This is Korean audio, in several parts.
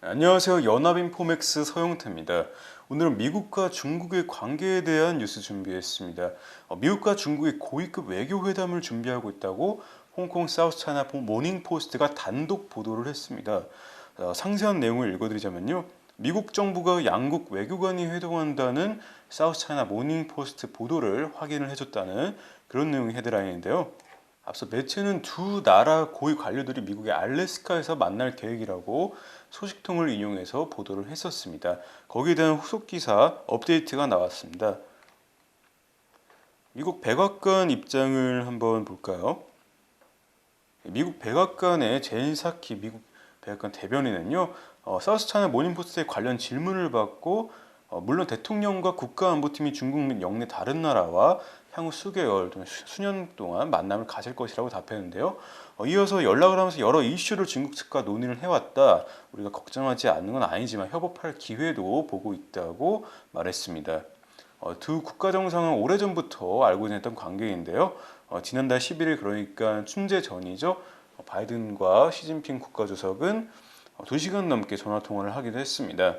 안녕하세요. 연합인 포맥스 서영태입니다. 오늘은 미국과 중국의 관계에 대한 뉴스 준비했습니다. 어, 미국과 중국이 고위급 외교 회담을 준비하고 있다고 홍콩 사우스차이나 모닝포스트가 단독 보도를 했습니다. 어, 상세한 내용을 읽어드리자면요. 미국 정부가 양국 외교관이 회동한다는 사우스차이나 모닝포스트 보도를 확인을 해줬다는 그런 내용의 헤드라인인데요. 앞서 매체는 두 나라 고위 관료들이 미국의 알래스카에서 만날 계획이라고 소식통을 인용해서 보도를 했었습니다. 거기에 대한 후속 기사 업데이트가 나왔습니다. 미국 백악관 입장을 한번 볼까요? 미국 백악관의 제인 사키 미국 백악관 대변인은요, 어, 사우스차이나 모닝포스트의 관련 질문을 받고 어, 물론 대통령과 국가안보팀이 중국 및 영내 다른 나라와 향후 수개월 수- 수년 동안 만남을 가질 것이라고 답했는데요. 어, 이어서 연락을 하면서 여러 이슈를 중국 측과 논의를 해왔다. 우리가 걱정하지 않는 건 아니지만 협업할 기회도 보고 있다고 말했습니다. 어, 두 국가 정상은 오래전부터 알고 지냈던 관계인데요. 어, 지난달 11일 그러니까 춘제 전이죠. 어, 바이든과 시진핑 국가주석은 어, 2시간 넘게 전화 통화를 하기도 했습니다.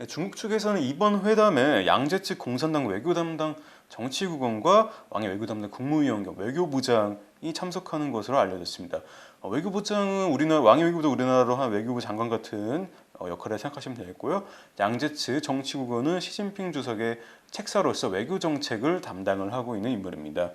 네, 중국 측에서는 이번 회담에 양재 측 공산당 외교 담당 정치국원과 왕의 외교 담당 국무위원 겸 외교부장이 참석하는 것으로 알려졌습니다. 어, 외교부장은 우리나라 왕의 외교부도 우리나라로 한 외교부 장관 같은 어, 역할을 생각하시면 되겠고요. 측 정치국원은 시진핑 주석의 책사로서 외교 정책을 담당을 하고 있는 인물입니다.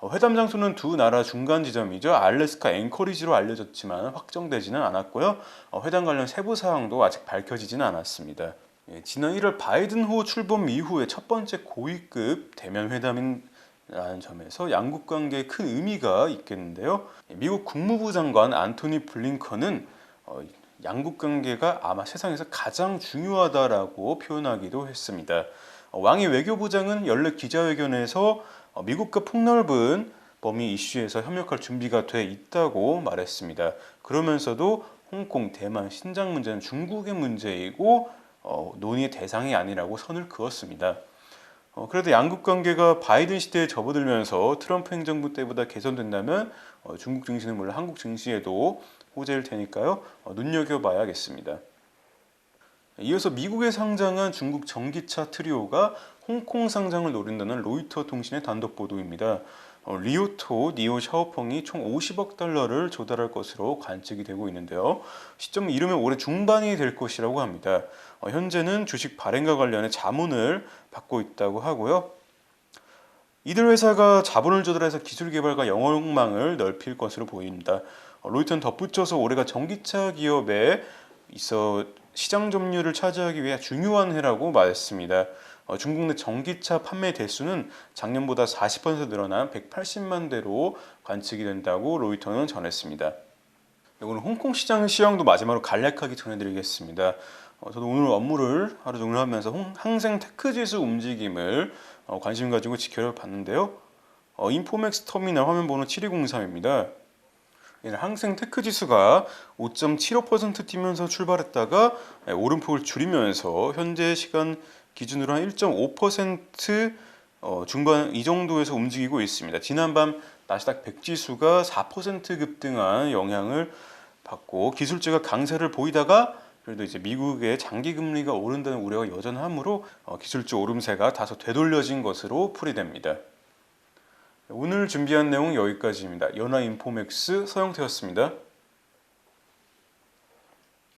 어, 회담 장소는 두 나라 중간 지점이죠. 알래스카 앵커리지로 알려졌지만 확정되지는 않았고요. 어, 회담 관련 세부 사항도 아직 밝혀지지는 않았습니다. 예, 지난 1월 바이든 후 출범 이후에 첫 번째 고위급 대면 회담이라는 점에서 양국 관계에 큰 의미가 있겠는데요. 예, 미국 국무부 장관 안토니 블링컨은 어, 양국 관계가 아마 세상에서 가장 중요하다라고 표현하기도 했습니다. 어, 왕이 외교부장은 연례 기자회견에서 어, 미국과 폭넓은 범위 이슈에서 협력할 준비가 돼 있다고 말했습니다. 그러면서도 홍콩, 대만, 신장 문제는 중국의 문제이고 어, 논의의 대상이 아니라고 선을 그었습니다. 어, 그래도 양국 관계가 바이든 시대에 접어들면서 트럼프 행정부 때보다 개선된다면 어, 중국 증시는 물론 한국 증시에도 호재일 테니까요. 어, 눈여겨봐야겠습니다. 이어서 미국에 상장한 중국 전기차 트리오가 홍콩 상장을 노린다는 로이터 통신의 단독 보도입니다. 어, 리오토, 니오 샤오펑이 총 50억 달러를 조달할 것으로 관측이 되고 있는데요. 시점 이르면 올해 중반이 될 것이라고 합니다. 어, 현재는 주식 발행과 관련해 자문을 받고 있다고 하고요. 이들 회사가 자본을 조달해서 기술 개발과 영업망을 넓힐 것으로 보입니다. 어, 로이터는 덧붙여서 올해가 전기차 기업에 있어 시장 점유율을 차지하기 위해 중요한 해라고 말했습니다. 어, 중국 내 전기차 판매 대수는 작년보다 40% 늘어난 180만 대로 관측이 된다고 로이터는 전했습니다. 오늘 홍콩 시장 시황도 마지막으로 간략하게 전해드리겠습니다. 어, 저도 오늘 업무를 하루 종일 하면서 홍- 항생 테크 지수 움직임을 어, 관심 가지고 지켜봤는데요. 어, 인포맥스 터미널 화면 번호 7203입니다. 항생 테크 지수가 5.75% 뛰면서 출발했다가 예, 오름폭을 줄이면서 현재 시간 기준으로 한 1.5% 어, 중반 이 정도에서 움직이고 있습니다. 지난밤 나스닥 100 지수가 4% 급등한 영향을 받고 기술주가 강세를 보이다가 그래도 이제 미국의 장기 금리가 오른다는 우려가 여전하므로 어, 기술주 오름세가 다소 되돌려진 것으로 풀이됩니다. 오늘 준비한 내용 은 여기까지입니다. 연화 인포맥스 서영태였습니다.